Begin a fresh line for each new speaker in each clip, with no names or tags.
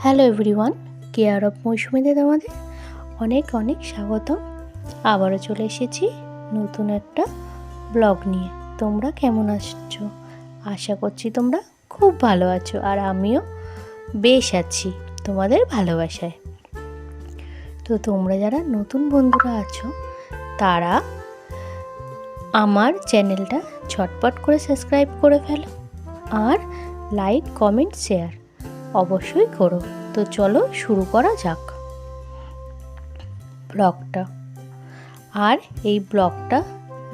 Hello everyone care of মৌসুমিতে তোমাদের অনেক অনেক স্বাগতম। আবারও চলে এসেছি নতুন একটা ব্লগ নিয়ে। তোমরা কেমন আসছো আশা করছি তোমরা খুব ভালো আছো আর আমিও বেশ আছি তোমাদের ভালোবাসায়। তো তোমরা যারা নতুন বন্ধুরা আছো, তারা আমার চ্যানেলটা ছটপট করে সাবস্ক্রাইব করে ফেলো। আর লাইক, কমেন্ট, শেয়ার। অবশ্যই করো। তো চলো শুরু করা যাক। ব্লগটা আর এই ব্লগটা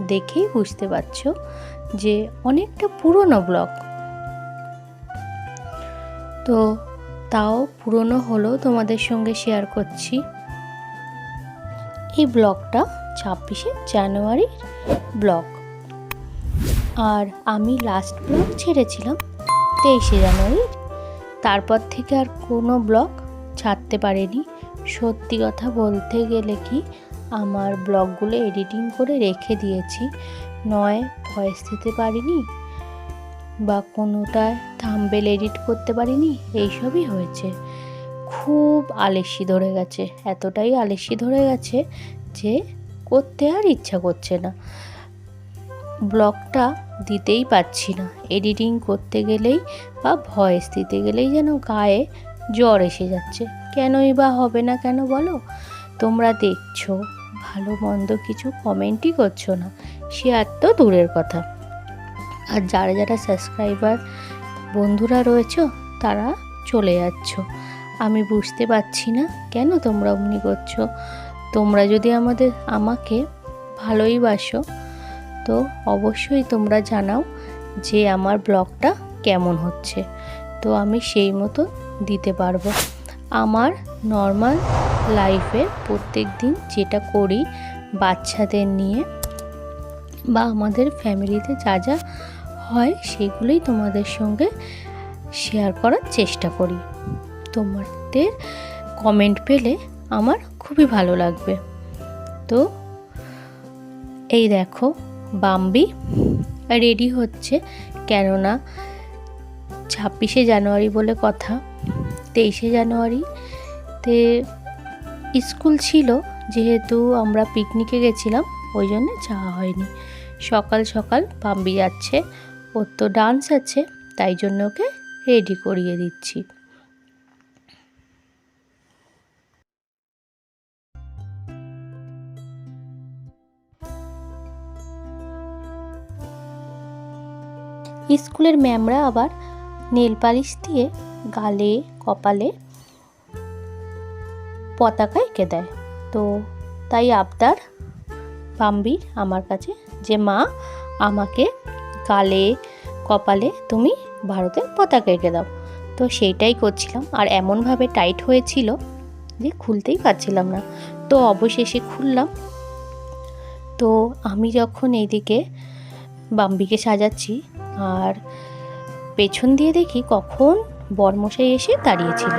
দেখেই বুঝতে পারছ যে অনেকটা পুরনো ব্লগ তো তাও পুরনো হলেও তোমাদের সঙ্গে শেয়ার করছি। এই ব্লগটা ছাব্বিশে জানুয়ারির ব্লগ আর আমি লাস্ট ব্লগ ছেড়েছিলাম তেইশে জানুয়ারির তারপর থেকে আর কোনো ব্লগ ছাড়তে পারিনি। সত্যি কথা বলতে গেলে কি, আমার ব্লগগুলো এডিটিং করে রেখে দিয়েছি। নয়, ভয়েস দিতে পারিনি বা কোনোটায় থাম্বেল এডিট করতে পারিনি, এইসবই হয়েছে। খুব আলেসি ধরে গেছে, এতটাই আলেসি ধরে গেছে যে করতে আর ইচ্ছা করছে না। ব্লগটা দিতেই পাচ্ছি না। এডিটিং করতে গেলেই বা ভয়েস দিতে গেলেই যেন গায়ে জ্বর এসে যাচ্ছে। কেনই বা হবে না কেন বলো? তোমরা দেখছ, ভালো মন্দ কিছু কমেন্টই করছ না। শেয়ার তো দূরের কথা। আর যারা যারা সাবস্ক্রাইবার বন্ধুরা রয়েছো, তারা চলে যাচ্ছ। আমি বুঝতে পারছি না কেন তোমরা অমনি করছ। তোমরা যদি আমাদের, আমাকে ভালোই বাসো তো অবশ্যই তোমরা জানাও যে আমার ব্লগটা কেমন হচ্ছে। তো আমি সেই মতো দিতে পারব। আমার নর্মাল লাইফে প্রত্যেক দিন যেটা করি বাচ্চাদের নিয়ে বা আমাদের ফ্যামিলিতে যা যা হয় সেগুলোই তোমাদের সঙ্গে শেয়ার করার চেষ্টা করি। তোমাদের কমেন্ট পেলে আমার খুবই ভালো লাগবে। তো এই দেখো বাম্বি। রেডি হচ্ছে কেননা ছাব্বিশে জানুয়ারি বলে কথা। তেইশে জানুয়ারি তে স্কুল ছিল, যেহেতু আমরা পিকনিকে গেছিলাম, ওই জন্য যাওয়া হয়নি। সকাল সকাল বাম্বি যাচ্ছে, ওর তো ডান্স আছে, তাই জন্য ওকে রেডি করিয়ে দিচ্ছি। স্কুলের ম্যামরা আবার নেল পালিশ দিয়ে গালে, কপালে পতাকা এঁকে দেয়। তো তাই আবদার বাম্বির আমার কাছে যে, মা, আমাকে গালে, কপালে তুমি ভারতের পতাকা এঁকে দাও। তো সেইটাই করছিলাম। আর এমনভাবে টাইট হয়েছিল যে, খুলতেই পারছিলাম না। তো অবশেষে খুললাম। তো আমি যখন এইদিকে বাম্বিকে সাজাচ্ছি আর পেছন দিয়ে দেখি কখন বরমশাই এসে দাঁড়িয়েছিল।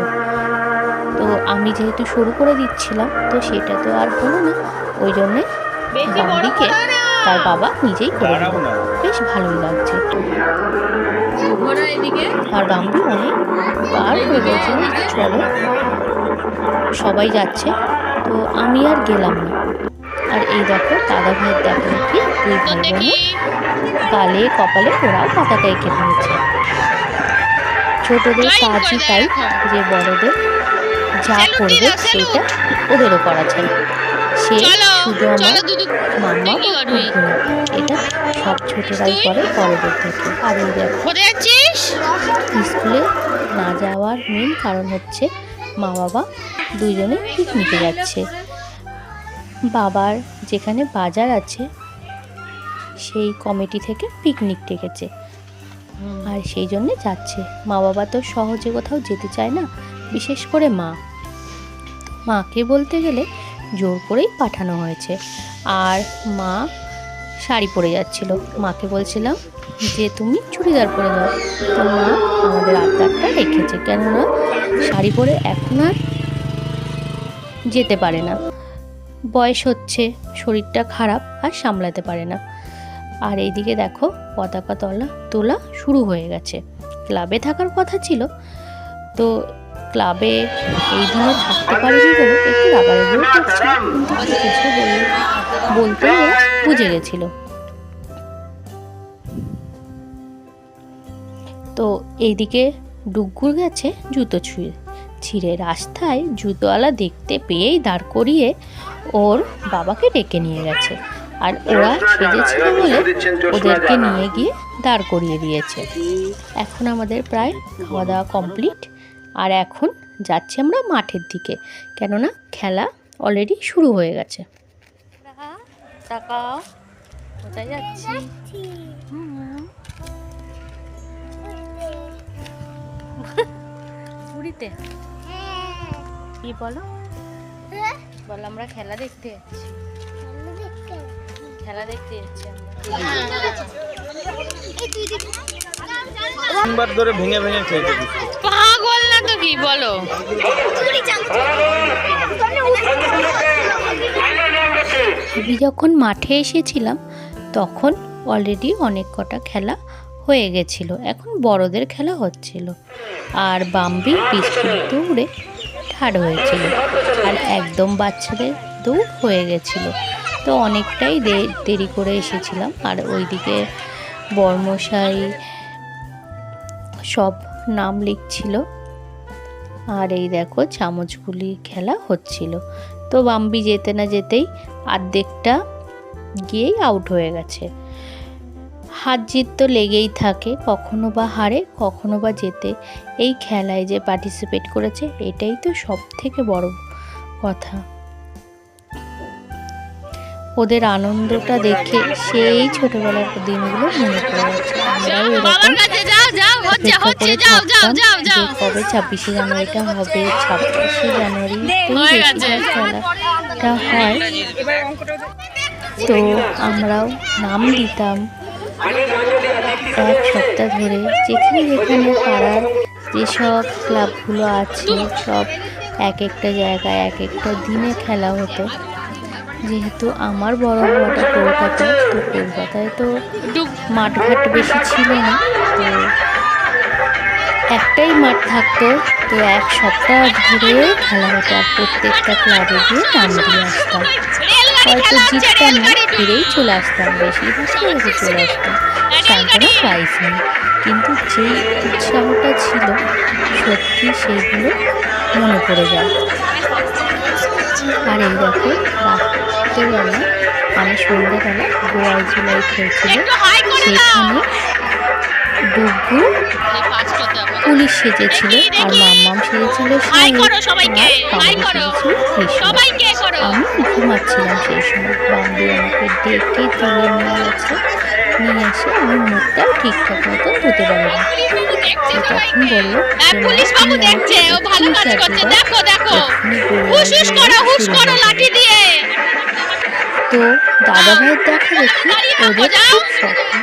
তো আমি যেহেতু শুরু করে দিচ্ছিলাম তো সেটা তো আর হলো না। ওই জন্যে বাম্বিকে তার বাবা নিজেই করে দিল। বেশ ভালোই লাগছে। আর বাম্বি অনেক বার হয়ে গেছে চলো। সবাই যাচ্ছে তো আমি আর গেলাম না। আর এই দেখো দাদা ভাইয়ের দেখো কি দুই ভাই বোনে। গালে কপালে ওরাও পতাকা এঁকে ফেলেছে ছোটদের কাজই তাই যে বড়দের যা করবে সেটা ওদেরও করা চাই। সে শুধু আমার মামা। এটা সব ছোটরাই করে বড়দের থেকে আর এই দেখো স্কুলে না যাওয়ার মেন কারণ হচ্ছে মা বাবা দুজনে পিকনিকে যাচ্ছে। বাবার যেখানে বাজার আছে সেই কমিটি থেকে পিকনিক ডেকেছে। আর সেই জন্যে যাচ্ছে। মা বাবা তো সহজে কোথাও যেতে চায় না, বিশেষ করে মা। মাকে বলতে গেলে জোর করেই পাঠানো হয়েছে। আর মা শাড়ি পরে যাচ্ছিল। মাকে বলছিলাম যে, তুমি চুড়িদার পরে যাও। তো মা আমাদের আবদারটা রেখেছে। কেননা শাড়ি পরে এখন আর যেতে পারে না। বয়স হচ্ছে, শরীরটা খারাপ আর সামলাতে পারে না। আর এইদিকে দেখো পতাকা তলা তোলা শুরু হয়ে গেছে। ক্লাবে থাকার কথা ছিল। তো ক্লাবে এই দিনে থাকতে পারিনি বলে একটু বলতে বুঝে গেছিল। তো এইদিকে ডুগ্গুর গেছে জুতো ছুঁয়ে। ছিঁড়ে রাস্তায় জুতোওয়ালা দেখতে পেয়েই দাঁড় করিয়ে ওর বাবাকে ডেকে নিয়ে গেছে। আর ওরা সেজেছিল বলে ওদেরকে নিয়ে গিয়ে দাঁড় করিয়ে দিয়েছে। এখন আমাদের প্রায় খাওয়া দাওয়া কমপ্লিট। আর এখন যাচ্ছি আমরা মাঠের দিকে। কেননা খেলা অলরেডি শুরু হয়ে গেছে। তাকাও। কোথায় যাচ্ছি? পুরীতে? কি বলো? বলো আমরা খেলা দেখতে যাচ্ছি। খেলা দেখতে
তিনবার ধরে ভেঙে ভেঙে খেয়েছে
পাগল না তো কি বলো। আমি যখন মাঠে এসেছিলাম তখন অলরেডি অনেক কটা খেলা হয়ে গেছিল। এখন বড়দের খেলা হচ্ছিল। আর বাম্বি বিস্কুট দৌড়ে ঠাড় হয়েছিল। আর একদম বাচ্চাদের দৌড় হয়ে গেছিল। তো অনেকটাই দেরি করে এসেছিলাম। আর ওইদিকে বর্মশাই সব নাম লিখছিল। আর এই দেখো চামচগুলি খেলা হচ্ছিল। তো বাম্বি যেতে না যেতেই আর্ধেকটা গিয়েই আউট হয়ে গেছে। হাত জিত তো লেগেই থাকে, কখনো বা হারে, কখনো বা জেতে। এই খেলায় যে পার্টিসিপেট করেছে, এটাই তো সব থেকে বড় কথা। ওদের আনন্দটা দেখে সেই ছোটবেলার দিনগুলো মনে পড়ে যাচ্ছে আমরাও এরকম অপেক্ষা করে যে কবে ছাব্বিশে জানুয়ারিটা হবে ছাব্বিশে জানুয়ারিতেই খেলাটা হয় তো আমরাও নাম দিতাম এক সপ্তাহ ধরে যেখানে যেখানে পাড়ার যেসব ক্লাবগুলো আছে সব এক একটা জায়গায় এক একটা দিনে খেলা হতো। যেহেতু আমার বড় হওয়াটা কলকাতায় তো কলকাতায় তো মাঠঘাট বেশি ছিল না, তো একটাই মাঠ থাকতো, তো এক সপ্তাহ ধরে খেলা হতো আর প্রত্যেকটা ক্লাবে গিয়ে নাম দিয়ে আসতাম। হয়তো জিততাম না, ফিরেই চলে আসতাম, বেশিরভাগ চলে আসতাম। সান্ত্বনা প্রাইজ নেই, কিন্তু যেই উৎসাহটা ছিল, সত্যি সেইগুলো মনে পড়ে যায়। আর এই দেখো রাত্রেবেলা মানে সন্ধ্যাবেলা গোয়াল জুলাই খেয়েছিল সেখানে ডুবু পুলিশ সেজেছিল আর মাম্মাম সেজেছিল আমি ঘুমাচ্ছিলাম সেই সময়। বাম্বি আমাকে ডেকে তুলে নিয়ে গেছে। নিয়ে এসে আমি মুখটা ঠিকঠাক মতো ধুতে তো তখন বলল
পুলিশ বাবু দেখছে ও ভালো কাজ করছে দেখো দেখো।
এক্ষুনি গোয়াল
হুস হুস
জুলাই
করো হুস করো লাঠি দিয়ে।
তো দাদা ভাইয়ের দেখা দেখি ওদের খুব স্বপ্ন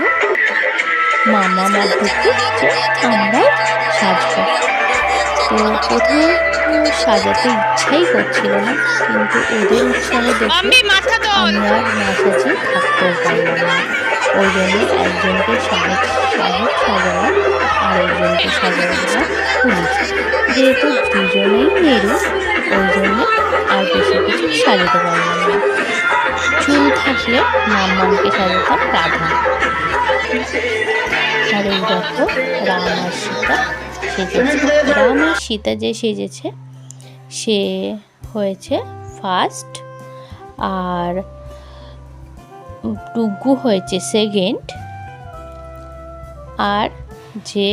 মামা মাদুকে যে আমরা সাজবো। তো প্রথমে সাজাতে ইচ্ছাই করছিল না কিন্তু ওদের উৎসাহ দেখে
মাম্মি মাথা তোল।
আমি আর না সাজিয়ে থাকতেও পারলাম না। ওই জন্য একজনকে সাহেব সাহেব সাজালাম আর একজনকে সাজালাম পুলিশ যেহেতু দুজনেই মেরু, ওই জন্য আর বেশি কিছু সাজাতে পারলাম না। চুল থাকলে মাম্মামকে সাজাতাম রাধা। এই দেখো, রাম আর সীতা সেজেছে। রাম আর সীতা যে সেজেছে, সে হয়েছে ফার্স্ট আর টুগু হয়েছে সেকেন্ড। আর যে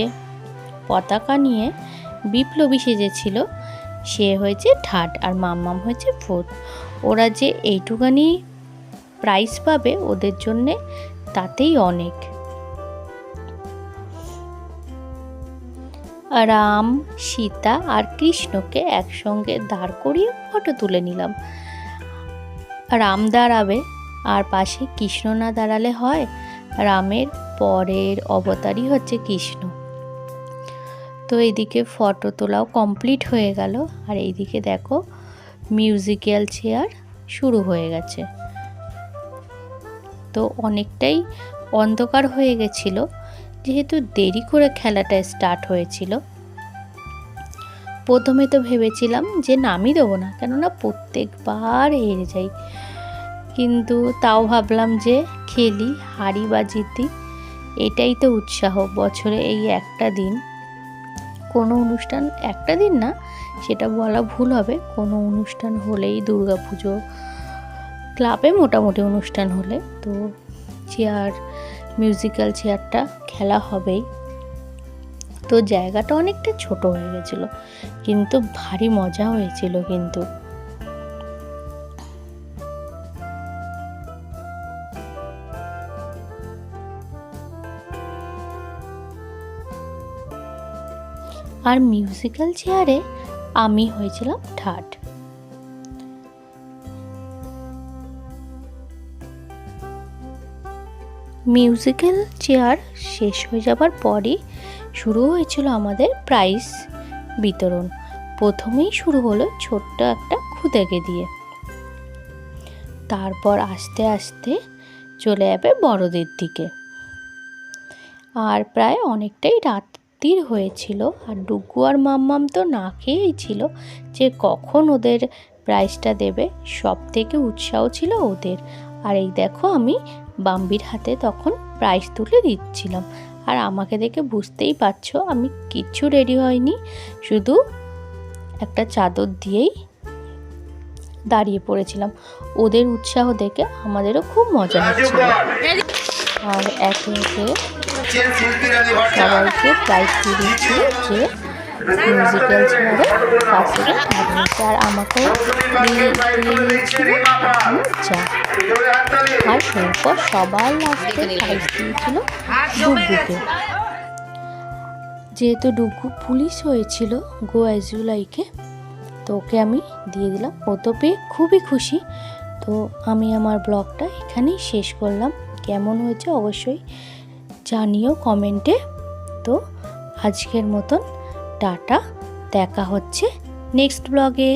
পতাকা নিয়ে বিপ্লবী সেজেছিল, সে হয়েছে থার্ড আর মাম্মাম হয়েছে ফোর্থ ওরা যে এইটুখানি প্রাইজ পাবে ওদের জন্যে তাতেই অনেক। রাম, সীতা আর কৃষ্ণকে একসঙ্গে দাঁড় করিয়ে ফটো তুলে নিলাম। রাম দাঁড়াবে আর পাশে কৃষ্ণ না দাঁড়ালে হয়। রামের পরের অবতারই হচ্ছে কৃষ্ণ। তো এইদিকে ফটো তোলাও কমপ্লিট হয়ে গেল। আর এইদিকে দেখো মিউজিক্যাল চেয়ার শুরু হয়ে গেছে। তো অনেকটাই অন্ধকার হয়ে গেছিল। যেহেতু দেরি করে খেলাটা স্টার্ট হয়েছিল। প্রথমে তো ভেবেছিলাম যে নামই দেবো না, কেননা প্রত্যেকবার হেরে যাই। কিন্তু তাও ভাবলাম যে খেলি, হারি বা জিতি, এটাই তো উৎসাহ। বছরে এই একটা দিন, কোনো অনুষ্ঠান একটা দিন না, সেটা বলা ভুল হবে। কোনো অনুষ্ঠান হলেই দুর্গা পুজো, ক্লাবে মোটামুটি অনুষ্ঠান হলে। তো চেয়ার, মিউজিক্যাল চেয়ারটা খেলা হবেই। তো জায়গাটা অনেকটা ছোট হয়ে গেছিল, কিন্তু ভারী মজা হয়েছিল কিন্তু। আর মিউজিক্যাল চেয়ারে আমি হয়েছিলাম থার্ড মিউজিক্যাল চেয়ার শেষ হয়ে যাবার পরই শুরু হয়েছিল আমাদের প্রাইজ বিতরণ। প্রথমেই শুরু হলো ছোট্ট একটা খুদেকে দিয়ে। তারপর আস্তে আস্তে চলে যাবে বড়দের দিকে। আর প্রায় অনেকটাই রাত্রির হয়েছিল আর ডুগু আর মাম্মাম তো না খেয়েই ছিল যে কখন ওদের প্রাইজটা দেবে সব থেকে উৎসাহ ছিল ওদের। আর এই দেখো আমি বাম্বির হাতে তখন প্রাইজ তুলে দিচ্ছিলাম। আর আমাকে দেখে বুঝতেই পারছ আমি কিচ্ছু রেডি হয়নি, শুধু একটা চাদর দিয়েই দাঁড়িয়ে পড়েছিলাম। ওদের উৎসাহ দেখে আমাদেরও খুব মজা হচ্ছিল। আর একে একে সবাইকে প্রাইজ দিয়ে যে মিউজিক্যাল চেয়ারে ফার্স্ট সেকেন্ড আর আমাকেও দিয়েছিল চা আর এরপর সবার লাস্টে প্রাইজ দিয়েছিল ডুগুকে যেহেতু ডুগু পুলিশ হয়েছিল গো অ্যাজ ইউ লাইকে তো ওকে আমি দিয়ে দিলাম। ও তো পেয়ে খুবই খুশি। তো আমি আমার ব্লগটা এখানেই শেষ করলাম। কেমন হয়েছে অবশ্যই জানিও কমেন্টে। তো আজকের মতন টাটা দেখা হচ্ছে নেক্সট ব্লগে।